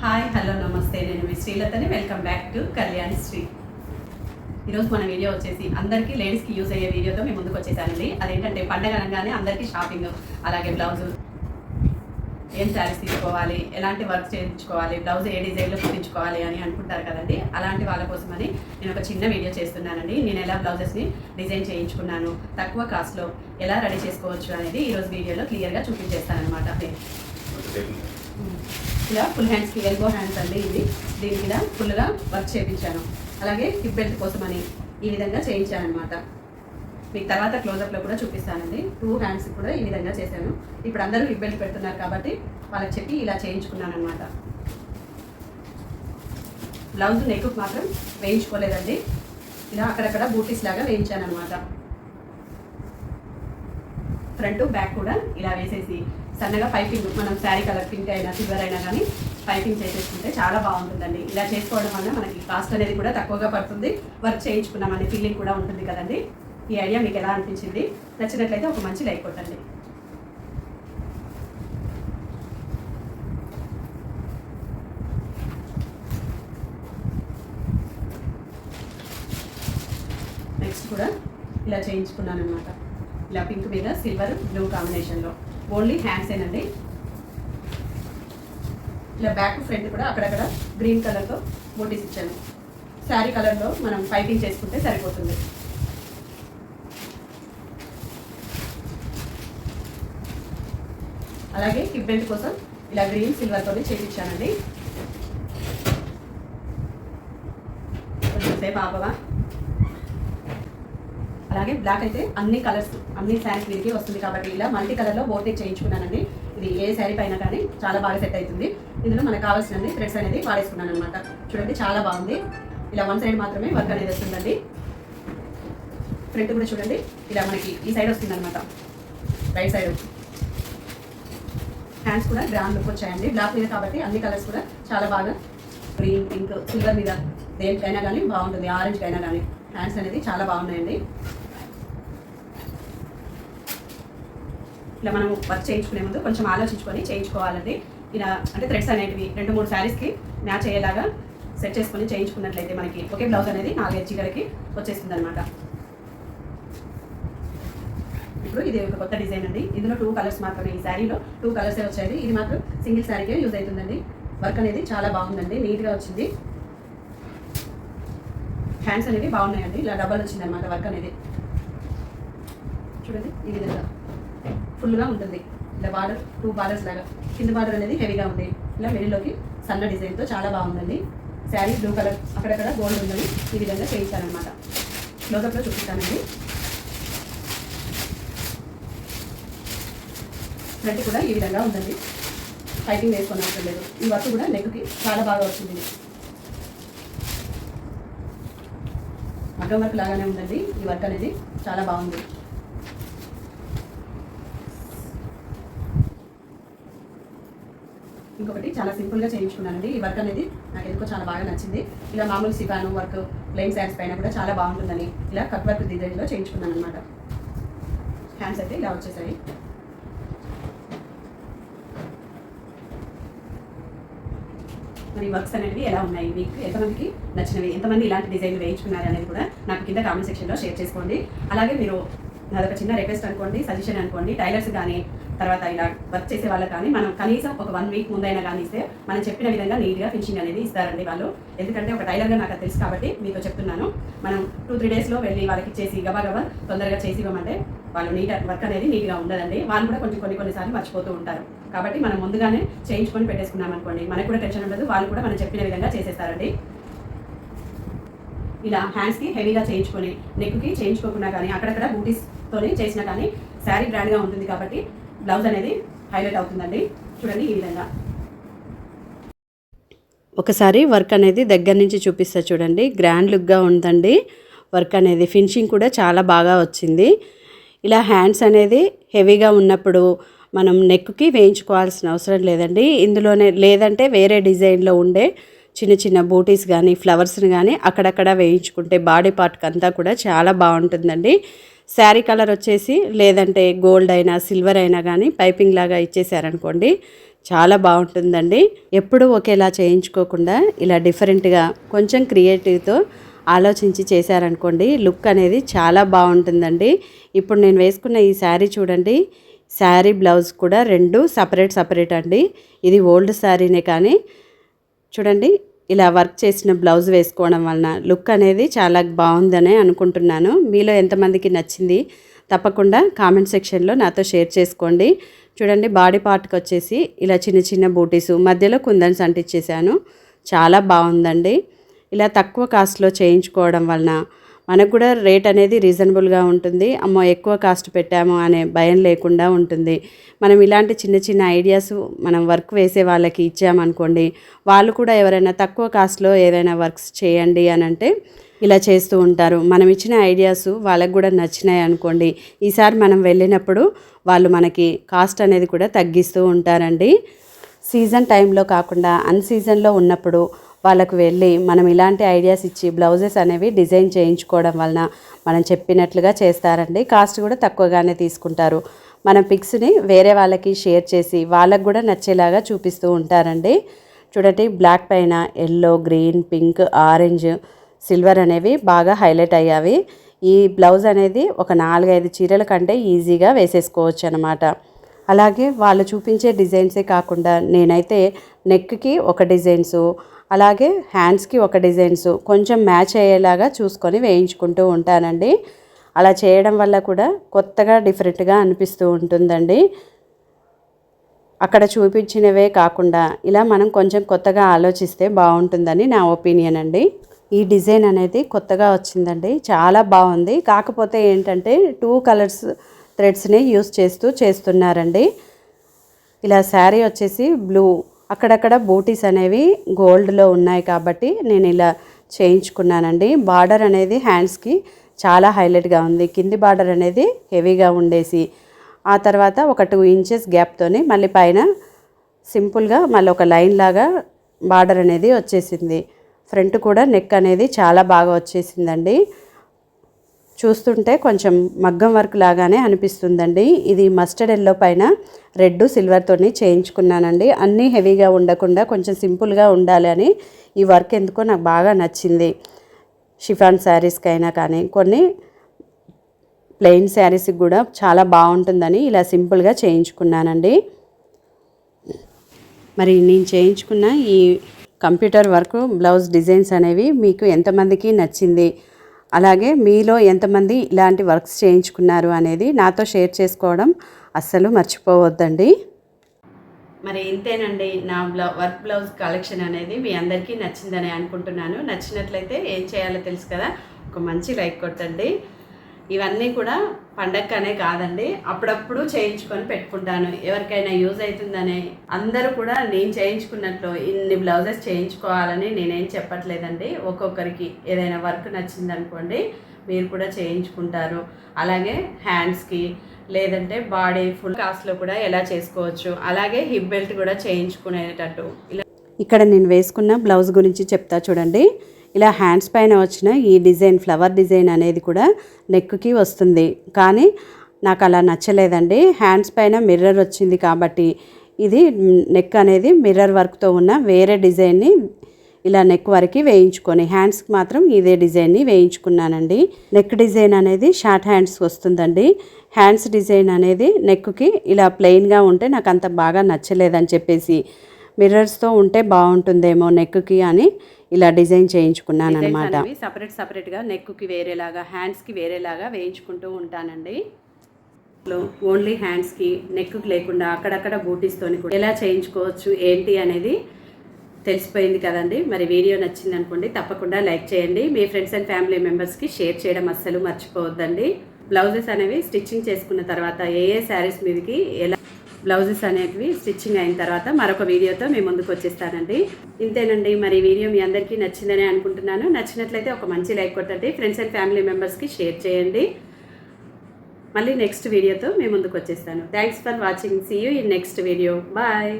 Hi hello నమస్తే. నేను మీ శ్రీలతని. Welcome back to Kalyan Sri. ఈరోజు మన వీడియో వచ్చేసి అందరికీ లేడీస్కి యూజ్ అయ్యే వీడియోతో మేము ముందుకు వచ్చేసానండి. అదేంటంటే పండగ అనగానే అందరికీ షాపింగ్ అలాగే బ్లౌజ్. ఏం శారీస్ తీసుకోవాలి? ఎలాంటి వర్క్ చేయించుకోవాలి? బ్లౌజ్ ఏ డిజైన్లో కుట్టించుకోవాలి అని అనుకుంటారు కదండి. అలాంటి వాళ్ళ కోసమని నేను ఒక చిన్న వీడియో చేస్తున్నానండి. నేను ఎలా బ్లౌజెస్ని డిజైన్ చేయించుకున్నాను తక్కువ కాస్ట్లో ఎలా రెడీ చేసుకోవచ్చు అనేది ఈరోజు వీడియోలో క్లియర్గా చూపించేస్తాను అనమాట ఇలా ఫుల్ హ్యాండ్స్కి ఎల్బో హ్యాండ్స్ అండి ఇది. దీని మీద ఫుల్గా వర్క్ చేయించాను. అలాగే హిప్ బెల్ట్ కోసమని ఈ విధంగా చేయించాను మీకు తర్వాత క్లోజప్లో కూడా చూపిస్తానండి. టూ హ్యాండ్స్ కూడా ఈ విధంగా చేశాను. ఇప్పుడు అందరూ హిప్ బెల్ట్ పెడుతున్నారు కాబట్టి వాళ్ళకి చెప్పి ఇలా చేయించుకున్నాను బ్లౌజ్ నెక్ మాత్రం వేయించుకోలేదండి. ఇలా అక్కడక్కడ బూటీస్ లాగా వేయించాను ఫ్రంట్ బ్యాక్ కూడా ఇలా వేసేసి సన్నగా పైపింగ్ మనం శారీ కలర్ పింక్ అయినా సిల్వర్ అయినా కానీ పైపింగ్ చేసేసుకుంటే చాలా బాగుంటుందండి. ఇలా చేసుకోవడం వల్ల మనకి కాస్ట్ అనేది కూడా తక్కువగా పడుతుంది. వర్క్ చేయించుకున్నామనే ఫీలింగ్ కూడా ఉంటుంది కదండి. ఈ ఐడియా మీకు ఎలా అనిపించింది? నచ్చినట్లయితే ఒక మంచి లైక్ కొట్టండి. నెక్స్ట్ కూడా ఇలా చేయించుకున్నాను అనమాట ఇలా పింక్ మీద సిల్వర్ బ్లూ కాంబినేషన్లో. ఓన్లీ హ్యాండ్స్ ఏనండి. ఇలా బ్యాక్ ఫ్రంట్ కూడా అక్కడక్కడ గ్రీన్ కలర్తో బోటీస్ ఇచ్చాను. శారీ కలర్లో మనం పైపింగ్ చేసుకుంటే సరిపోతుంది. అలాగే హిప్ బెల్ట్ కోసం ఇలా గ్రీన్ సిల్వర్తో చేయించానండి కొంచెంసేపు ఆపవా? అలాగే బ్లాక్ అయితే అన్ని కలర్స్ అన్ని శారీస్ వీరికి వస్తుంది కాబట్టి ఇలా మల్టీ కలర్లో బోటెక్ చేయించుకున్నానండి. ఇది ఏ శారీ పైన కానీ చాలా బాగా సెట్ అవుతుంది. ఇందులో మనకు కావాల్సినది థ్రెడ్స్ అనేది వాడేసుకున్నాను అనమాట చూడండి చాలా బాగుంది. ఇలా వన్ సైడ్ మాత్రమే వర్క్ అనేది వస్తుందండి. ఫ్రంట్ కూడా చూడండి. ఇలా మనకి ఈ సైడ్ వస్తుంది అనమాట రైట్ సైడ్ హ్యాండ్స్ కూడా గ్రాండ్ లుక్ వచ్చాయండి. బ్లాక్ మీద కాబట్టి అన్ని కలర్స్ కూడా చాలా బాగా గ్రీన్ పింక్ సిల్వర్ మీద దేనికైనా కానీ బాగుంటుంది. ఆరెంజ్కి అయినా కానీ. హ్యాండ్స్ అనేది చాలా బాగున్నాయండి. ఇలా మనం వర్క్ చేయించుకునే ముందు కొంచెం ఆలోచించుకొని చేయించుకోవాలండి. ఇలా అంటే థ్రెడ్స్ అనేటివి రెండు మూడు శారీస్కి మ్యాచ్ అయ్యేలాగా సెట్ చేసుకొని చేయించుకున్నట్లయితే మనకి ఒకే బ్లౌజ్ అనేది నాలుగైదు చీరలకి వచ్చేస్తుంది అనమాట ఇప్పుడు ఇది ఒక కొత్త డిజైన్ అండి. ఇందులో టూ కలర్స్ మాత్రమే ఈ శారీలో టూ కలర్సే వచ్చాయి? ఇది మాత్రం సింగిల్ శారీకే యూజ్ అవుతుందండి. వర్క్ అనేది చాలా బాగుందండి. నీట్గా వచ్చింది. హ్యాండ్స్ అనేవి బాగున్నాయండి. ఇలా డబ్బల్ వచ్చింది అనమాట వర్క్ అనేది. చూడండి ఈ విధంగా. ఫుల్గా ఉంటుంది. ఇలా బార్డర్ టూ బార్డర్స్ లాగా. కింద బార్డర్ అనేది హెవీగా ఉంది. ఇలా మిడిల్లోకి సన్న డిజైన్తో చాలా బాగుందండి. శారీ బ్లూ కలర్ అక్కడక్కడ గోల్డ్ ఉందని ఈ విధంగా చేయించారనమాట క్లోజప్లో చూపిస్తానండి. ఫ్రంట్ కూడా ఈ విధంగా ఉందండి. పైపింగ్ వేసుకొని అవసరం లేదు. ఈ వర్క్ కూడా నెక్కి చాలా బాగా వచ్చింది. మగ్గం వర్క్ లాగానే ఉందండి. ఈ వర్క్ అనేది చాలా బాగుంది. ఇంకొకటి చాలా సింపుల్గా చేయించుకున్నానండి. ఈ వర్క్ అనేది నాకు ఎందుకో చాలా బాగా నచ్చింది. ఇలా మామూలు సిఫాను వర్క్ ప్లెయిన్ శారీస్ పైన కూడా చాలా బాగుంటుందని ఇలా కట్ వర్క్ డిజైన్లో చేయించుకున్నాను అనమాట హ్యాండ్స్ అయితే ఇలా వచ్చేసాయి. మరి వర్క్స్ అనేవి ఎలా ఉన్నాయి? మీకు ఎంతమందికి నచ్చినవి? ఎంతమంది ఇలాంటి డిజైన్లు వేయించుకున్నారు అనేది కూడా నాకు కింద కామెంట్ సెక్షన్లో షేర్ చేసుకోండి. అలాగే మీరు నాదొక చిన్న రిక్వెస్ట్ అనుకోండి సజెషన్ అనుకోండి. టైలర్స్ కానీ తర్వాత ఇలా వర్క్ చేసే వాళ్ళకి కానీ మనం కనీసం ఒక వన్ వీక్ ముందైనా కానీ ఇస్తే మనం చెప్పిన విధంగా నీట్గా ఫినిషింగ్ అనేది ఇస్తారండి వాళ్ళు. ఎందుకంటే ఒక టైలర్గా నాకు తెలుసు కాబట్టి మీతో చెప్తున్నాను. మనం టూ త్రీ డేస్లో వెళ్ళి వాళ్ళకి చేసి గబా గబా తొందరగా చేసి ఇవ్వమంటే వాళ్ళు నీట్ వర్క్ అనేది నీట్గా ఉండదండి. వాళ్ళు కూడా కొంచెం కొన్ని కొన్నిసార్లు మర్చిపోతూ ఉంటారు. కాబట్టి మనం ముందుగానే చేయించుకొని పెట్టేసుకున్నాం అనుకోండి. మనకు కూడా టెన్షన్ ఉండదు. వాళ్ళు కూడా మనం చెప్పిన విధంగా చేసేస్తారండి. ఇలా హ్యాండ్స్కి హెవీగా చేయించుకొని నెక్కి చేయించుకోకుండా కానీ అక్కడక్కడ బూటీస్తోనే చేసినా కానీ శారీ బ్రాండ్గా ఉంటుంది కాబట్టి బ్లౌజ్ అనేది హైలైట్ అవుతుందండి. చూడండి ఈ విధంగా. ఒకసారి వర్క్ అనేది దగ్గర నుంచి చూపిస్తా చూడండి. గ్రాండ్ లుక్గా ఉందండి. వర్క్ అనేది ఫినిషింగ్ కూడా చాలా బాగా వచ్చింది. ఇలా హ్యాండ్స్ అనేది హెవీగా ఉన్నప్పుడు మనం నెక్కి వేయించుకోవాల్సిన అవసరం లేదండి. ఇందులోనే లేదంటే వేరే డిజైన్లో ఉండే చిన్న చిన్న బూటీస్ కానీ ఫ్లవర్స్ని కానీ అక్కడక్కడ వేయించుకుంటే బాడీ పార్ట్కి అంతా కూడా చాలా బాగుంటుందండి. శారీ కలర్ వచ్చేసి లేదంటే గోల్డ్ అయినా సిల్వర్ అయినా కానీ పైపింగ్ లాగా ఇచ్చేసారనుకోండి చాలా బాగుంటుందండి. ఎప్పుడూ ఒకేలా చేయించుకోకుండా ఇలా డిఫరెంట్గా కొంచెం క్రియేటివ్తో ఆలోచించి చేశారనుకోండి లుక్ అనేది చాలా బాగుంటుందండి. ఇప్పుడు నేను వేసుకున్న ఈ శారీ చూడండి శారీ బ్లౌజ్ కూడా రెండు సపరేట్ సపరేట్ అండి. ఇది ఓల్డ్ శారీనే కానీ చూడండి ఇలా వర్క్ చేసిన బ్లౌజ్ వేసుకోవడం వలన లుక్ అనేది చాలా బాగుందని అనుకుంటున్నాను. మీలో ఎంతమందికి నచ్చింది తప్పకుండా కామెంట్ సెక్షన్లో నాతో షేర్ చేసుకోండి. చూడండి బాడీ పార్ట్కి వచ్చేసి ఇలా చిన్న చిన్న బూటీసు మధ్యలో కుందన్స్ అంటించేసాను చాలా బాగుందండి. ఇలా తక్కువ కాస్ట్లో చేయించుకోవడం వలన మనకు కూడా రేట్ అనేది రీజనబుల్గా ఉంటుంది. అమ్మో ఎక్కువ కాస్ట్ పెట్టాము అనే భయం లేకుండా ఉంటుంది. మనం ఇలాంటి చిన్న చిన్న ఐడియాస్ మనం వర్క్ వేసే వాళ్ళకి ఇచ్చామనుకోండి వాళ్ళు కూడా ఎవరైనా తక్కువ కాస్ట్లో ఏదైనా వర్క్స్ చేయండి అని అంటే ఇలా చేస్తూ ఉంటారు. మనం ఇచ్చిన ఐడియాస్ వాళ్ళకు కూడా నచ్చినాయి అనుకోండి ఈసారి మనం వెళ్ళినప్పుడు వాళ్ళు మనకి కాస్ట్ అనేది కూడా తగ్గిస్తూ ఉంటారండి. సీజన్ టైంలో కాకుండా అన్ సీజన్లో ఉన్నప్పుడు వాళ్ళకు వెళ్ళి మనం ఇలాంటి ఐడియాస్ ఇచ్చి బ్లౌజెస్ అనేవి డిజైన్ చేయించుకోవడం వలన మనం చెప్పినట్లుగా చేస్తారండి. కాస్ట్ కూడా తక్కువగానే తీసుకుంటారు. మన పిక్స్ని వేరే వాళ్ళకి షేర్ చేసి వాళ్ళకు కూడా నచ్చేలాగా చూపిస్తూ ఉంటారండి. చూడండి బ్లాక్ పైన yellow green pink orange silver అనేవి బాగా హైలైట్ అయ్యావి. ఈ బ్లౌజ్ అనేది ఒక నాలుగైదు చీరల కంటే ఈజీగా వేసేసుకోవచ్చు అనమాట అలాగే వాళ్ళు చూపించే డిజైన్సే కాకుండా నేనైతే నెక్కి ఒక డిజైన్సు అలాగే హ్యాండ్స్కి ఒక డిజైన్స్ కొంచెం మ్యాచ్ అయ్యేలాగా చూసుకొని వేయించుకుంటూ ఉంటానండి. అలా చేయడం వల్ల కూడా కొత్తగా డిఫరెంట్గా అనిపిస్తూ ఉంటుందండి. అక్కడ చూపించినవే కాకుండా ఇలా మనం కొంచెం కొత్తగా ఆలోచిస్తే బాగుంటుందని నా ఒపీనియన్ అండి. ఈ డిజైన్ అనేది కొత్తగా వచ్చిందండి. చాలా బాగుంది. కాకపోతే ఏంటంటే టూ కలర్స్ థ్రెడ్స్ని యూస్ చేస్తూ చేస్తున్నారండి. ఇలా శారీ వచ్చేసి బ్లూ అక్కడక్కడ బూటీస్ అనేవి గోల్డ్లో ఉన్నాయి కాబట్టి నేను ఇలా చేయించుకున్నానండి. బార్డర్ అనేది హ్యాండ్స్కి చాలా హైలైట్గా ఉంది. కింది బార్డర్ అనేది హెవీగా ఉండేసి ఆ తర్వాత ఒక టూ ఇంచెస్ గ్యాప్తోని మళ్ళీ పైన సింపుల్గా మళ్ళీ ఒక లైన్ లాగా బార్డర్ అనేది వచ్చేసింది. ఫ్రంట్ కూడా నెక్ అనేది చాలా బాగా వచ్చేసిందండి. చూస్తుంటే కొంచెం మగ్గం వర్క్ లాగానే అనిపిస్తుందండి. ఇది మస్టర్డ్ ఎల్లో పైన రెడ్ సిల్వర్తోని చేయించుకున్నానండి. అన్నీ హెవీగా ఉండకుండా కొంచెం సింపుల్గా ఉండాలి అని ఈ వర్క్ ఎందుకో నాకు బాగా నచ్చింది. షిఫాన్ శారీస్కి అయినా కానీ కొన్ని ప్లెయిన్ శారీస్కి కూడా చాలా బాగుంటుందని ఇలా సింపుల్గా చేయించుకున్నానండి. మరి నేను చేయించుకున్న ఈ కంప్యూటర్ వర్క్ బ్లౌజ్ డిజైన్స్ అనేవి మీకు ఎంతమందికి నచ్చింది? అలాగే మీలో ఎంతమంది ఇలాంటి వర్క్స్ చేయించుకున్నారు అనేది నాతో షేర్ చేసుకోవడం అస్సలు మర్చిపోవద్దండి. మరి ఇంతేనండి నా బ్లౌ వర్క్ బ్లౌజ్ కలెక్షన్ అనేది మీ అందరికీ నచ్చిందని అనుకుంటున్నాను. నచ్చినట్లయితే ఏం చేయాలో తెలుసు కదా ఒక మంచి లైక్ కొట్టండి. ఇవన్నీ కూడా పండక్కనే కాదండి. అప్పుడప్పుడు చేయించుకొని పెట్టుకుంటాను. ఎవరికైనా యూజ్ అవుతుందని అందరూ కూడా నేను చేయించుకున్నట్లు ఇన్ని బ్లౌజెస్ చేయించుకోవాలని నేనేం చెప్పట్లేదండి. ఒక్కొక్కరికి ఏదైనా వర్క్ నచ్చిందనుకోండి మీరు కూడా చేయించుకుంటారు. అలాగే హ్యాండ్స్కి లేదంటే బాడీ ఫుల్ కాస్ట్లో కూడా ఎలా చేసుకోవచ్చు. అలాగే హిప్ బెల్ట్ కూడా చేయించుకునేటట్టు. ఇలా ఇక్కడ నేను వేసుకున్న బ్లౌజ్ గురించి చెప్తా చూడండి. ఇలా హ్యాండ్స్ పైన వచ్చిన ఈ డిజైన్ ఫ్లవర్ డిజైన్ అనేది కూడా నెక్కి వస్తుంది. కానీ నాకు అలా నచ్చలేదండి. హ్యాండ్స్ పైన మిర్రర్ వచ్చింది కాబట్టి ఇది నెక్ అనేది మిర్రర్ వర్క్తో ఉన్న వేరే డిజైన్ని ఇలా నెక్ వరకు వేయించుకొని హ్యాండ్స్కి మాత్రం ఇదే డిజైన్ని వేయించుకున్నానండి. నెక్ డిజైన్ అనేది షార్ట్ హ్యాండ్స్ వస్తుందండి. హ్యాండ్స్ డిజైన్ అనేది నెక్కి ఇలా ప్లెయిన్గా ఉంటే నాకు అంత బాగా నచ్చలేదని చెప్పేసి మిర్రర్స్తో ఉంటే బాగుంటుందేమో నెక్కి అని ఇలా డిజైన్ చేయించుకున్నాను అనమాట సపరేట్ సపరేట్గా నెక్కి వేరేలాగా హ్యాండ్స్కి వేరేలాగా వేయించుకుంటూ ఉంటానండి. ఓన్లీ హ్యాండ్స్కి నెక్కి లేకుండా అక్కడక్కడ బూటీస్తోని కూడా ఎలా చేయించుకోవచ్చు ఏంటి అనేది తెలిసిపోయింది కదండి. మరి వీడియో నచ్చింది అనుకోండి తప్పకుండా లైక్ చేయండి. మీ ఫ్రెండ్స్ అండ్ ఫ్యామిలీ మెంబర్స్కి షేర్ చేయడం అస్సలు మర్చిపోవద్దండి. బ్లౌజెస్ అనేవి స్టిచ్చింగ్ చేసుకున్న తర్వాత ఏ ఏ శారీస్ మీదకి ఎలా బ్లౌజెస్ అనేటివి స్టిచ్చింగ్ అయిన తర్వాత మరొక వీడియోతో మీ ముందుకు వచ్చేస్తానండి. ఇంతేనండి మరి వీడియో మీ అందరికీ నచ్చిందని అనుకుంటున్నాను. నచ్చినట్లయితే ఒక మంచి లైక్ కొట్టండి. ఫ్రెండ్స్ అండ్ ఫ్యామిలీ మెంబర్స్కి షేర్ చేయండి. మళ్ళీ నెక్స్ట్ వీడియోతో మీ ముందుకు వచ్చేస్తాను. Thanks for watching. See you in next video bye